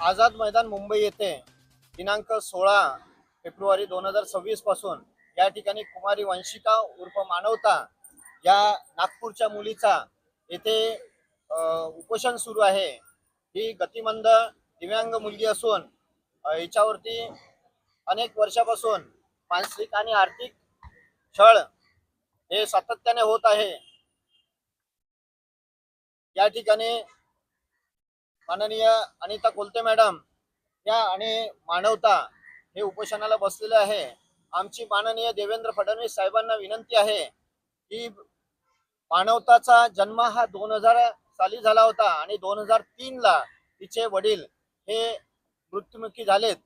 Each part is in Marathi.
आझाद मैदान मुंबई येथे दिनांक सोळा फेब्रुवारी दोन हजार सव्वीसपासून या ठिकाणी कुमारी वंशिका उर्फ मानवता या नागपूरच्या मुलीचा येथे उपोषण सुरू आहे. ही गतिमंद दिव्यांग मुलगी असून हिच्यावरती अनेक वर्षापासून मानसिक आणि आर्थिक छळ हे सातत्याने होत आहे. त्या ठिकाणी माननीय अनिता कोलते मॅडम या आणि मानवता हे उपोषणाला बसलेले आहे. आमची माननीय देवेंद्र फडणवीस साहेबांना विनंती आहे की मानवताचा जन्म हा दोन हजार साली झाला होता आणि दोन हजार तीन ला तिचे वडील हे मृत्युमुखी झालेत.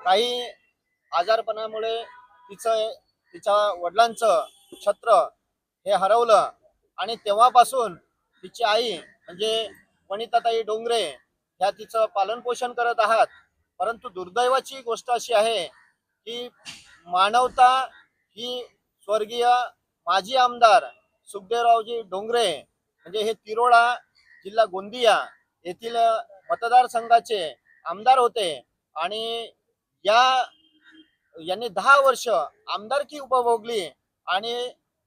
काही आजारपणामुळे तिचं तिच्या वडिलांचं छत्र हे हरवलं आणि तेव्हापासून तिची आई म्हणजे वनिताताई डोंगरे ह्या तिचं पालन पोषण करत आहात. परंतु दुर्दैवाची गोष्ट अशी आहे की मानवता ही स्वर्गीय माजी आमदार सुखदेवरावजी डोंगरे म्हणजे हे तिरोळा जिल्हा गोंदिया येथील मतदारसंघाचे आमदार होते आणि या यांनी दहा वर्ष आमदारकी उपभोगली आणि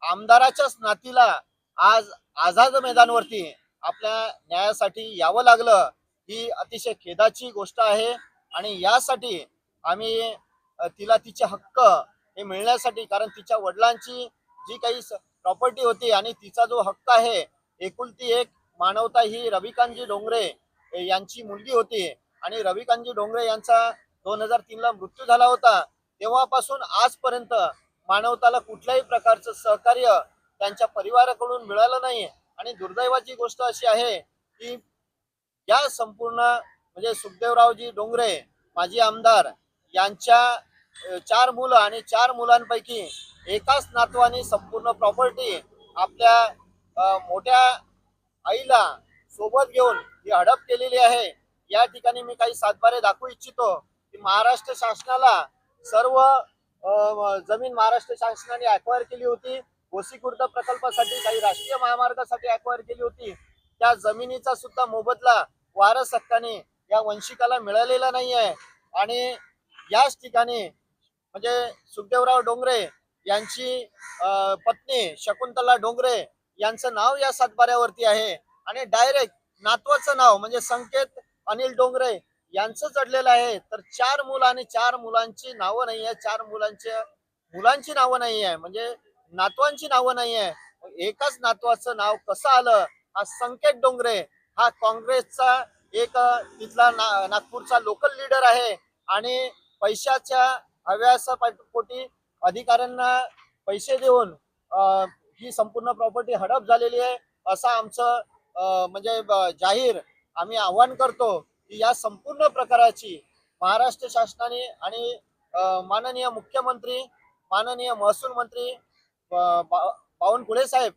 आमदाराच्याच नातीला आज आझाद मैदानवरती आपल्या न्यायासाठी यावं लागलं ही अतिशय खेदाची गोष्ट आहे. आणि यासाठी आम्ही तिला तिचे हक्क हे मिळण्यासाठी कारण तिच्या वडिलांची जी काही प्रॉपर्टी होती आणि तिचा जो हक्क आहे एकुलती एक मानवता ही रविकांतजी डोंगरे यांची मुलगी होती. आणि रविकांतजी डोंगरे यांचा दोन हजार तीनला मृत्यू झाला होता. तेव्हापासून आजपर्यंत मानवताला कुठल्याही प्रकारचं सहकार्य त्यांच्या परिवाराकडून मिळालं नाही. आणि दुर्दैवाची गोष्ट अशी आहे की या संपूर्ण म्हणजे सुखदेवरावजी डोंगरे माजी आमदार यांच्या चार मुलं आणि चार मुलांपैकी एकाच नातवाने संपूर्ण प्रॉपर्टी आपल्या मोठ्या आईला सोबत घेऊन ही हडप केलेली आहे. या ठिकाणी मी काही सातबारे दाखवू इच्छितो की महाराष्ट्र शासनाला सर्व जमीन महाराष्ट्र शासनाने अक्वायर केली होती. गोसीखुर्द प्रकल्पासाठी काही राष्ट्रीय महामार्गासाठी अक्वायर केली होती. त्या जमिनीचा सुद्धा मोबदला वारस हक्काने या वंशिकाला मिळालेला नाही आहे आणि याच ठिकाणी म्हणजे सुखदेवराव डोंगरे यांची पत्नी शकुंतला डोंगरे यांचं नाव या सातबाऱ्यावरती आहे. आणि डायरेक्ट नातवाचं नाव म्हणजे संकेत अनिल डोंगरे यांचं चढलेलं आहे. तर चार मुलं आणि चार मुलांची नावं नाही आहे चार मुलांच्या मुलांची नावं नाही आहे म्हणजे नातवांची नावं नाही आहे एकाच नातवाचं नाव कसं आलं? हा संकेत डोंगरे. हा काँग्रेसचा एक तिथला ना नागपूरचा लोकल लीडर आहे. आणि पैशाच्या हव्यासापोटी अधिकाऱ्यांना पैसे देऊन ही संपूर्ण प्रॉपर्टी हडप झालेली आहे. असं आमचं म्हणजे जाहीर आम्ही आव्हान करतो की या संपूर्ण प्रकाराची महाराष्ट्र शासनाने आणि माननीय मुख्यमंत्री माननीय महसूल मंत्री बावनकुळे साहेब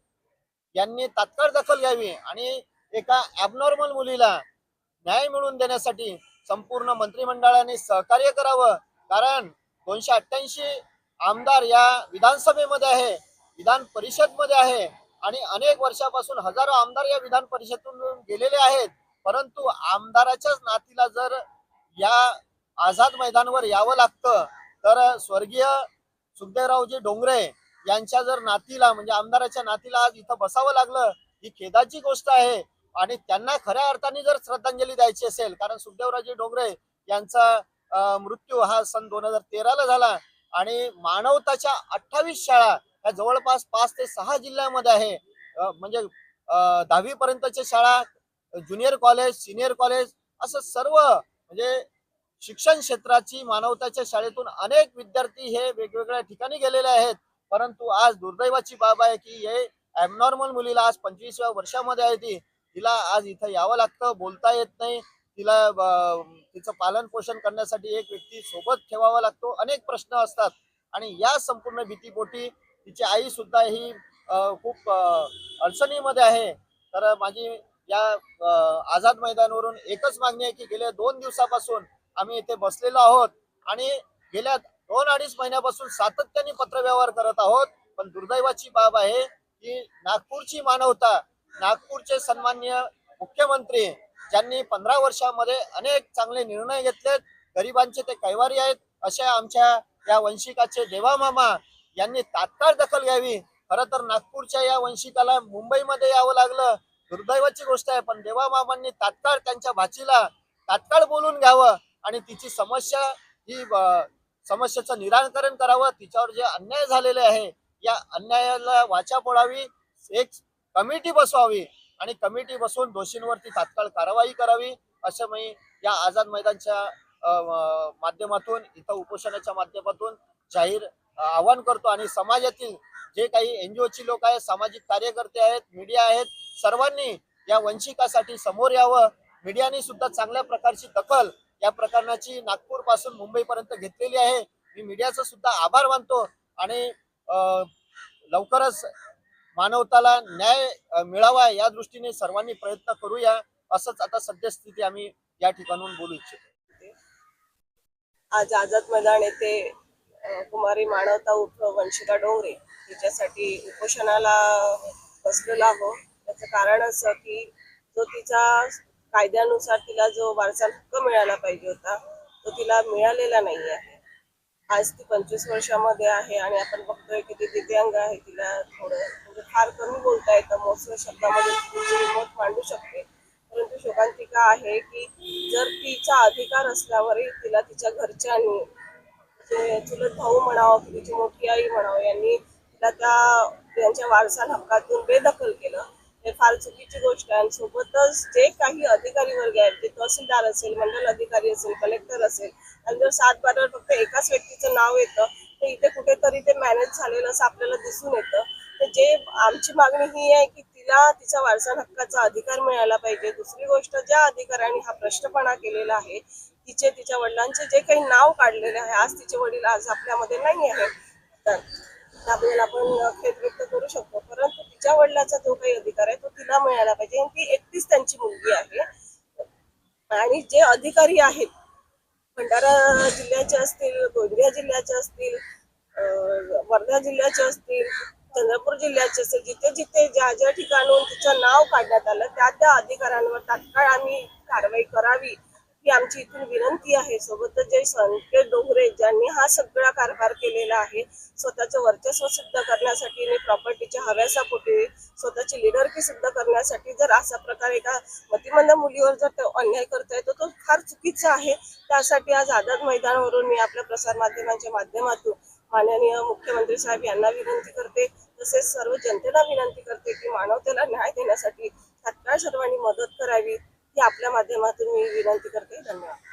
यांनी तात्काळ दखल घ्यावी आणि एका ॲबनॉर्मल मुलीला न्याय मिळवून देण्यासाठी संपूर्ण मंत्रिमंडळाने सहकार्य करावं. कारण दोनशे अठ्ठ्याऐंशी आमदार या विधानसभेमध्ये आहे विधान परिषदमध्ये आहे आणि अनेक वर्षापासून हजारो आमदार या विधान परिषदेतून गेलेले आहेत. परंतु आमदाराच्याच नातीला जर या आझाद मैदानावर यावं लागतं तर स्वर्गीय सुखदेवरावजी डोंगरे यांच्या जर नातीला म्हणजे आमदाराच्या नातीला आज इथं बसावं लागलं ही खेदाची गोष्ट आहे. आणि त्यांना खऱ्या अर्थाने जर श्रद्धांजली द्यायची असेल कारण सुखदेवराजे डोंगरे यांचा मृत्यू हा सन दोन हजार तेराला झाला. आणि मानवताच्या अठ्ठावीस शाळा या जवळपास पाच ते सहा जिल्ह्यामध्ये आहे. म्हणजे दहावी पर्यंतच्या शाळा ज्युनियर कॉलेज सिनियर कॉलेज असं सर्व म्हणजे शिक्षण क्षेत्राची मानवताच्या शाळेतून अनेक विद्यार्थी हे वेगवेगळ्या ठिकाणी गेलेले आहेत. परंतु आज दुर्दैवाची बाब आहे की हे ॲबनॉर्मल मुलीला आज पंचवीसव्या वर्षामध्ये आहे ती. तिला आज इथं यावं लागतं बोलता येत नाही. तिला तिचं पालन पोषण करण्यासाठी एक व्यक्ती सोबत ठेवावा लागतो. अनेक प्रश्न असतात. आणि या संपूर्ण भीतीपोटी तिची आई सुद्धा ही खूप अडचणीमध्ये आहे. तर माझी या आझाद मैदानवरून एकच मागणी आहे की गेल्या दोन दिवसापासून आम्ही इथे बसलेलो आहोत. आणि गेल्या दोन अडीच महिन्यापासून सातत्याने पत्रव्यवहार करत आहोत. पण दुर्दैवाची बाब आहे की नागपूरची मानवता नागपूरचे सन्मान्य मुख्यमंत्री ज्यांनी पंधरा वर्षामध्ये अनेक चांगले निर्णय घेतलेत गरिबांचे ते कैवारी आहेत अशा आमच्या या वंशिकाचे देवामामा यांनी तात्काळ दखल घ्यावी. खरं तर नागपूरच्या या वंशिकाला मुंबईमध्ये यावं लागलं. दुर्दैवाची गोष्ट आहे पण देवामामांनी तात्काळ त्यांच्या भाचीला तात्काळ बोलून घ्यावं आणि तिची समस्या ही समस्येचं निराकरण करावं तिच्यावर जे अन्याय झालेले आहे या अन्यायाला वाचा पडावी एक कमिटी बसवावी आणि कमिटी बसवून दोषींवरती तात्काळ कारवाई करावी असं मी या आझाद मैदानच्या माध्यमातून इथं उपोषणाच्या माध्यमातून जाहीर आवाहन करतो. आणि समाजातील जे काही एनजीओ ची लोक आहेत सामाजिक कार्यकर्ते आहेत मीडिया आहेत सर्वांनी या वंशिकासाठी समोर यावं. मीडियाने सुद्धा चांगल्या प्रकारची दखल या प्रकरणाची नागपूरपासून मुंबई पर्यंत घेतलेली आहे. मी मीडियाचा सुद्धा आभार मानतो आणि लवकरच मानवताला न्याय मिळावा या दृष्टीने सर्वांनी प्रयत्न करूया असंच आता सद्यस्थिती आम्ही या ठिकाणून बोलू इच्छितो. आज आझाद मैदान येथे कुमारी मानवता उर्फ वंशिका डोंगरे तिच्यासाठी उपोषणाला बसलेलो आहोत. त्याचं कारण असं की जो तिचा कायद्यानुसार तिला जो वारसा हक्क मिळाला पाहिजे होता तो तिला मिळालेला नाही आहे. आज ती पंचवीस वर्षामध्ये आहे आणि आपण बघतोय की ती दिव्यांग आहे तिला थोडं म्हणजे फार कमी बोलता येतं मोजक्या शब्दामध्ये तिची मत मांडू शकते. परंतु शोकांतिका आहे की जर तिचा अधिकार असल्यावरही तिला तिच्या घरच्यांनी चुलत भाऊ म्हणावं की तिची मोठी आई म्हणावं यांनी तिला त्या त्यांच्या वारसा हक्कातून बेदखल केलं. हे फार चुकीची गोष्ट आहे. आणि सोबतच जे काही अधिकारी वर्ग आहेत ते तहसीलदार असेल मंडल अधिकारी असेल कलेक्टर असेल आणि जर सात बारावर फक्त एकाच व्यक्तीचं नाव येतं तर इथे कुठेतरी ते मॅनेज झालेलं असं आपल्याला दिसून येतं. तर जे आमची मागणी ही आहे की तिला तिचा वारसा हक्काचा अधिकार मिळायला पाहिजे. दुसरी गोष्ट ज्या अधिकाऱ्यांनी हा प्रश्नपणा केलेला आहे तिचे तिच्या वडिलांचे जे काही नाव काढलेले आहे आज तिचे वडील आज आपल्यामध्ये नाही आहे तर आपल्याला आपण खेद व्यक्त करू शकतो. परंतु तिच्या वडिलाचा जो काही अधिकार आहे तो तिला मिळायला पाहिजे. आणि ती एकटीच त्यांची मुलगी आहे. आणि जे अधिकारी आहेत भंडारा जिल्ह्याचे असतील गोंदिया जिल्ह्याचे असतील वर्धा जिल्ह्याचे असतील चंद्रपूर जिल्ह्याचे असतील जिथे जिथे ज्या ज्या ठिकाणून तिचं नाव काढण्यात आलं त्या त्या अधिकाऱ्यांवर तात्काळ आम्ही कारवाई करावी. ही आमची इथून विनंती आहे. सोबतच जे संकेत डोंगरे ज्यांनी हा सगळा कारभार केलेला आहे स्वतःचं वर्चस्व सिद्ध करण्यासाठी आणि प्रॉपर्टीच्या हव्यासापोटी स्वतःची लिडरकी सिद्ध करण्यासाठी जर असा प्रकार एका मतिमंद मुलीवर जर तो अन्याय करता येतो तो फार चुकीचा आहे. त्यासाठी आज आझाद मैदानावरून मी आपल्या प्रसारमाध्यमांच्या माध्यमातून माननीय मुख्यमंत्री साहेब यांना विनंती करते तसेच सर्व जनतेला विनंती करते की मानवतेला न्याय देण्यासाठी तात्काळ सर्वांनी मदत करावी. ही आपल्या माध्यमातून मी विनंती करते. धन्यवाद.